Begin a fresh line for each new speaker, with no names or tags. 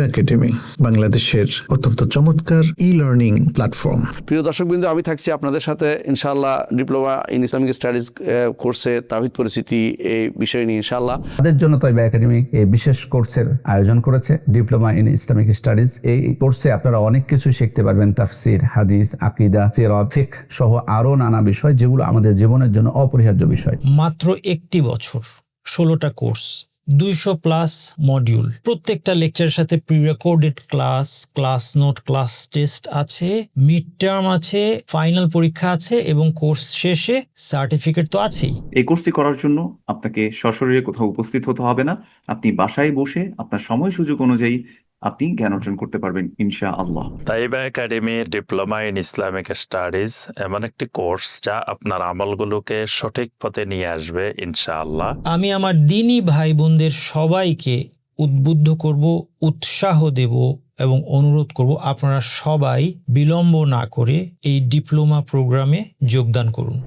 তাইব academy বাংলাদেশের অত্যন্ত চমৎকার ই লার্নিং প্ল্যাটফর্ম
প্রিয় দর্শকবৃন্দ আমি থাকছি আপনাদের সাথে। ইনশাআল্লাহ ডিপ্লোমা ইন ইসলামিক স্টাডিজ কোর্সে তাহিদ পরিস্থিতি এই বিষয় নিয়ে ইনশাআল্লাহ।
তাদের জন্য তৈবা একাডেমি এই বিশেষ কোর্সের আয়োজন করেছে। ডিপ্লোমা ইন ইসলামিক স্টাডিজ এই কোর্সে আপনারা অনেক কিছু শিখতে পারবেন। তাফসির হাদিস আকিদা সিরাত ফিক সহ আরও নানা বিষয় যেগুলো আমাদের জীবনের জন্য অপরিহার্য বিষয়।
মাত্র একটি বছর ষোলোটা কোর্স। দুইশো প্লাস মডিউল প্রত্যেকটা লেকচারের সাথে pre recorded class class note class test আছে মিড টার্ম আছে ফাইনাল পরীক্ষা আছে এবং কোর্স শেষে সার্টিফিকেট তো আছেই।
এই কোর্সটি করার জন্য আপনাকে সশরীরে কোথাও উপস্থিত হতে হবে না। আপনি বাসায় বসে আপনার সময় সুযোগ অনুযায়ী আপনি জ্ঞান অর্জন করতে পারবেন ইনশা আল্লাহ
Taiba academy diploma in Islamic studies এমন একটি কোর্স যা আপনার আমলগুলোকে সঠিক পথে নিয়ে আসবে ইনশাআল্লাহ।
আমি আমার দিনী ভাই বোনদের সবাইকে উদ্বুদ্ধ করব উৎসাহ দেব এবং অনুরোধ করব আপনারা সবাই বিলম্ব না করে এই ডিপ্লোমা প্রোগ্রামে যোগদান করুন।